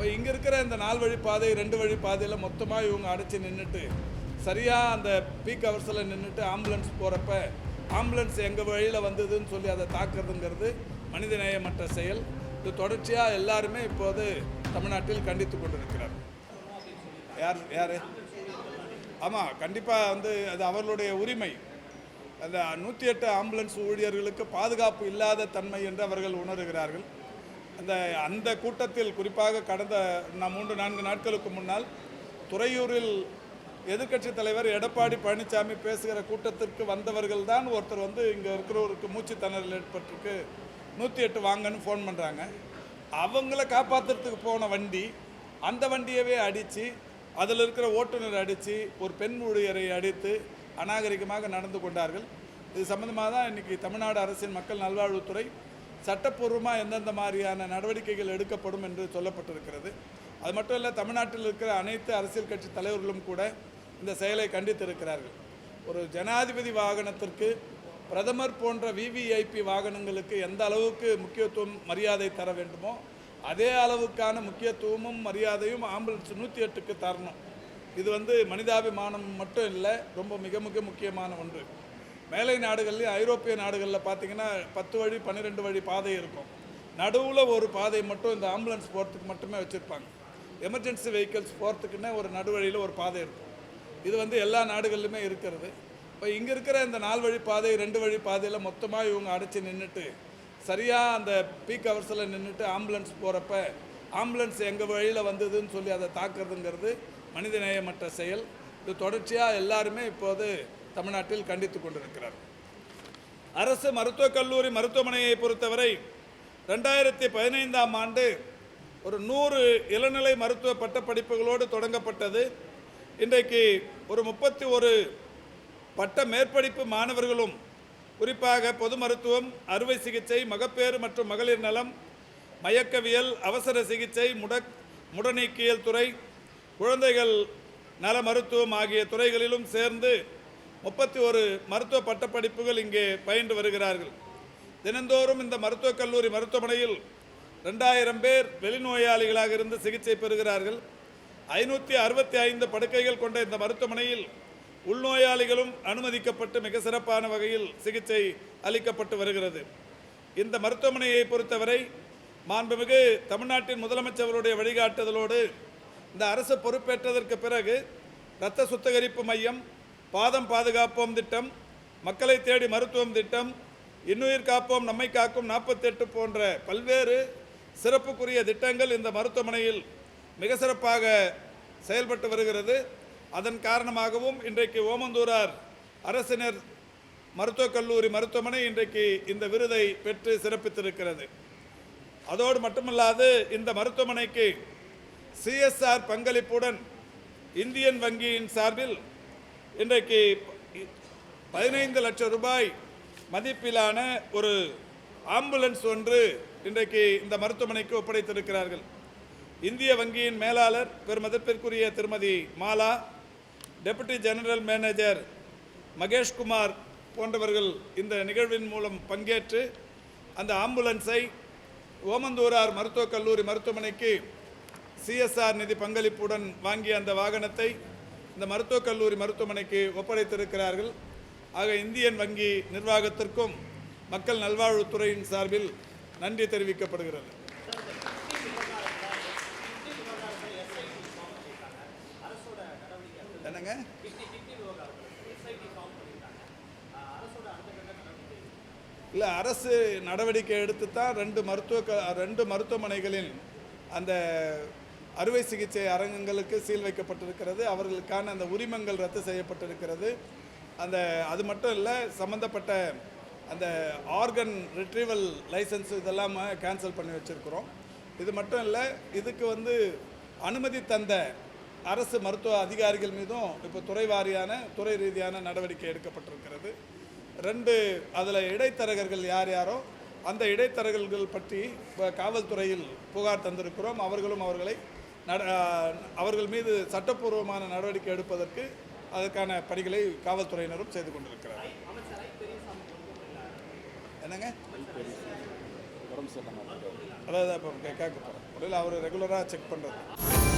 இப்போ இங்கே இருக்கிற இந்த நாலு வழி பாதை ரெண்டு வழி பாதையில் மொத்தமாக இவங்க அடைச்சி நின்றுட்டு சரியாக அந்த பீக் ஹவர்ஸில் நின்றுட்டு ஆம்புலன்ஸ் போகிறப்ப ஆம்புலன்ஸ் எங்கள் வழியில் வந்ததுன்னு சொல்லி அதை தாக்குறதுங்கிறது மனிதநேயமற்ற செயல். இது தொடர்ச்சியாக எல்லாருமே இப்போது தமிழ்நாட்டில் கண்டித்து கொண்டிருக்கிறார். யார் யார்? ஆமாம் கண்டிப்பாக வந்து அது அவர்களுடைய உரிமை. அந்த நூற்றி எட்டு ஆம்புலன்ஸ் ஊழியர்களுக்கு பாதுகாப்பு இல்லாத தன்மை என்று அவர்கள் உணர்கிறார்கள். அந்த அந்த கூட்டத்தில் குறிப்பாக கடந்த நம் மூன்று நான்கு நாட்களுக்கு முன்னால் துறையூரில் எதிர்க்கட்சி தலைவர் எடப்பாடி பழனிசாமி பேசுகிற கூட்டத்திற்கு வந்தவர்கள் தான் ஒருத்தர் வந்து இங்கே இருக்கிறவருக்கு மூச்சு திணறல் ஏற்பட்டிருக்கு. நூற்றி எட்டு வாங்கன்னு ஃபோன் பண்ணுறாங்க அவங்கள காப்பாற்றுறதுக்கு போன வண்டி அந்த வண்டியவே அடித்து அதில் இருக்கிற ஓட்டுநர் அடித்து ஒரு பெண் ஊழியரை அடித்து அநாகரிகமாக நடந்து கொண்டார்கள். இது சம்மந்தமாக தான் இன்றைக்கி தமிழ்நாடு அரசின் மக்கள் நல்வாழ்வுத்துறை சட்டப்பூர்வமாக எந்தெந்த மாதிரியான நடவடிக்கைகள் எடுக்கப்படும் என்று சொல்லப்பட்டிருக்கிறது. அது மட்டும் இல்லை தமிழ்நாட்டில் இருக்கிற அனைத்து அரசியல் கட்சி தலைவர்களும் கூட இந்த செயலை கண்டித்திருக்கிறார்கள். ஒரு ஜனாதிபதி வாகனத்திற்கு பிரதமர் போன்ற விவிஐபி வாகனங்களுக்கு எந்த அளவுக்கு முக்கியத்துவம் மரியாதை தர வேண்டுமோ அதே அளவுக்கான முக்கியத்துவமும் மரியாதையும் ஆம்புலன்ஸ் நூற்றி எட்டுக்கு தரணும். இது வந்து மனிதாபிமானம் மட்டும் இல்லை ரொம்ப மிக மிக முக்கியமான ஒன்று. மேலை நாடுகள்லேயும் ஐரோப்பிய நாடுகளில் பார்த்தீங்கன்னா பத்து வழி பன்னிரெண்டு வழி பாதை இருக்கும். நடுவில் ஒரு பாதை மட்டும் இந்த ஆம்புலன்ஸ் போகிறதுக்கு மட்டுமே வச்சுருப்பாங்க. எமர்ஜென்சி வெஹிக்கிள்ஸ் போகிறதுக்குன்னே ஒரு நடுவழியில் ஒரு பாதை இருக்கும். இது வந்து எல்லா நாடுகள்லையுமே இருக்கிறது. இப்போ இங்கே இருக்கிற இந்த நாலு வழி பாதை ரெண்டு வழி பாதையில் மொத்தமாக இவங்க அடைச்சி நின்றுட்டு சரியாக அந்த பீக் ஹவர்ஸில் நின்றுட்டு ஆம்புலன்ஸ் போகிறப்ப ஆம்புலன்ஸ் எங்கள் வழியில் வந்ததுன்னு சொல்லி அதை தாக்குறதுங்கிறது மனிதநேயமற்ற செயல். இது தொடர்ச்சியாக எல்லாருமே இப்போது தமிழ்நாட்டில் கண்டித்து கொண்டிருக்கிறார். அரசு மருத்துவக் கல்லூரி மருத்துவமனையை பொறுத்தவரை ரெண்டாயிரத்தி பதினைந்தாம் ஆண்டு ஒரு நூறு இளநிலை மருத்துவ பட்டப்படிப்புகளோடு தொடங்கப்பட்டது. இன்றைக்கு ஒரு முப்பத்தி ஒரு பட்ட மேற்படிப்பு மாணவர்களும் குறிப்பாக பொது மருத்துவம் அறுவை சிகிச்சை மகப்பேறு மற்றும் மகளிர் நலம் மயக்கவியல் அவசர சிகிச்சை முடக் முடநீக்கியல் துறை குழந்தைகள் நல மருத்துவம் ஆகிய துறைகளிலும் சேர்ந்து முப்பத்தி ஒரு மருத்துவ பட்டப்படிப்புகள் இங்கே பயின்று வருகிறார்கள். தினந்தோறும் இந்த மருத்துவக் கல்லூரி மருத்துவமனையில் ரெண்டாயிரம் பேர் வெளிநோயாளிகளாக இருந்து சிகிச்சை பெறுகிறார்கள். ஐநூற்றி அறுபத்தி ஐந்து படுக்கைகள் கொண்ட இந்த மருத்துவமனையில் உள்நோயாளிகளும் அனுமதிக்கப்பட்டு மிக சிறப்பான வகையில் சிகிச்சை அளிக்கப்பட்டு வருகிறது. இந்த மருத்துவமனையை பொறுத்தவரை மாண்புமிகு தமிழ்நாட்டின் முதலமைச்சர்களுடைய வழிகாட்டுதலோடு இந்த அரசு பொறுப்பேற்றதற்கு பிறகு இரத்த சுத்திகரிப்பு மையம் பாதம் பாதுகாப்போம் திட்டம் மக்களை தேடி மருத்துவம் திட்டம் இன்னுயிர் காப்போம் நம்மை காக்கும் நாற்பத்தெட்டு போன்ற பல்வேறு சிறப்புக்குரிய திட்டங்கள் இந்த மருத்துவமனையில் மிக சிறப்பாக செயல்பட்டு வருகிறது. அதன் காரணமாகவும் இன்றைக்கு ஓமந்தூரார் அரசினர் மருத்துவக் கல்லூரி மருத்துவமனை இன்றைக்கு இந்த விருதை பெற்று சிறப்பித்திருக்கிறது. அதோடு மட்டுமல்லாது இந்த மருத்துவமனைக்கு சிஎஸ்ஆர் பங்களிப்புடன் இந்தியன் வங்கியின் சார்பில் இன்றைக்கு பதினைந்து லட்சம் ரூபாய் மதிப்பிலான ஒரு ஆம்புலன்ஸ் ஒன்று இன்றைக்கு இந்த மருத்துவமனைக்கு ஒப்படைத்திருக்கிறார்கள். இந்திய வங்கியின் மேலாளர் பெருமதிப்பிற்குரிய திருமதி Mala deputy general manager Maheshkumar போன்றவர்கள் இந்த நிகழ்வின் மூலம் பங்கேற்று அந்த ஆம்புலன்ஸை ஓமந்தூரார் மருத்துவக் கல்லூரி மருத்துவமனைக்கு சிஎஸ்ஆர் நிதி பங்களிப்புடன் வாங்கிய அந்த வாகனத்தை இந்த மருத்துவக் கல்லூரி மருத்துவமனைக்கு ஒப்படைத்திருக்கிறார்கள். ஆக இந்தியன் வங்கி நிர்வாகத்திற்கும் மக்கள் நல்வாழ்வுத்துறையின் சார்பில் நன்றி தெரிவிக்கப்படுகிறது. என்னங்க? இல்லை அரசு நடவடிக்கை எடுத்து தான் ரெண்டு மருத்துவ க- ரெண்டு மருத்துவமனைகளின் அந்த அறுவை சிகிச்சை அரங்கங்களுக்கு சீல் வைக்கப்பட்டிருக்கிறது. அவர்களுக்கான அந்த உரிமங்கள் ரத்து செய்யப்பட்டிருக்கிறது. அந்த அது மட்டும் இல்லை சம்மந்தப்பட்ட அந்த ஆர்கன் ரிட்ரீவல் லைசன்ஸ் இதெல்லாம் கேன்சல் பண்ணி வச்சுருக்கிறோம். இது மட்டும் இல்லை இதுக்கு வந்து அனுமதி தந்த அரசு மருத்துவ அதிகாரிகள் மீதும் இப்போ துறை வாரியான துறை ரீதியான நடவடிக்கை எடுக்கப்பட்டிருக்கிறது. ரெண்டு அதில் இடைத்தரகர்கள் யார் யாரோ அந்த இடைத்தரகர்கள் பற்றி இப்போ காவல்துறையில் புகார் தந்திருக்கிறோம். அவர்களும் அவர்களை அவர்கள் மீது சட்டப்பூர்வமான நடவடிக்கை எடுப்பதற்கு அதற்கான பணிகளை காவல்துறையினரும் செய்து கொண்டிருக்கிறார் என்னங்க? அதாவது இப்போ கேட்க போகிறோம் முறையில் அவர் ரெகுலராக செக் பண்ணுறது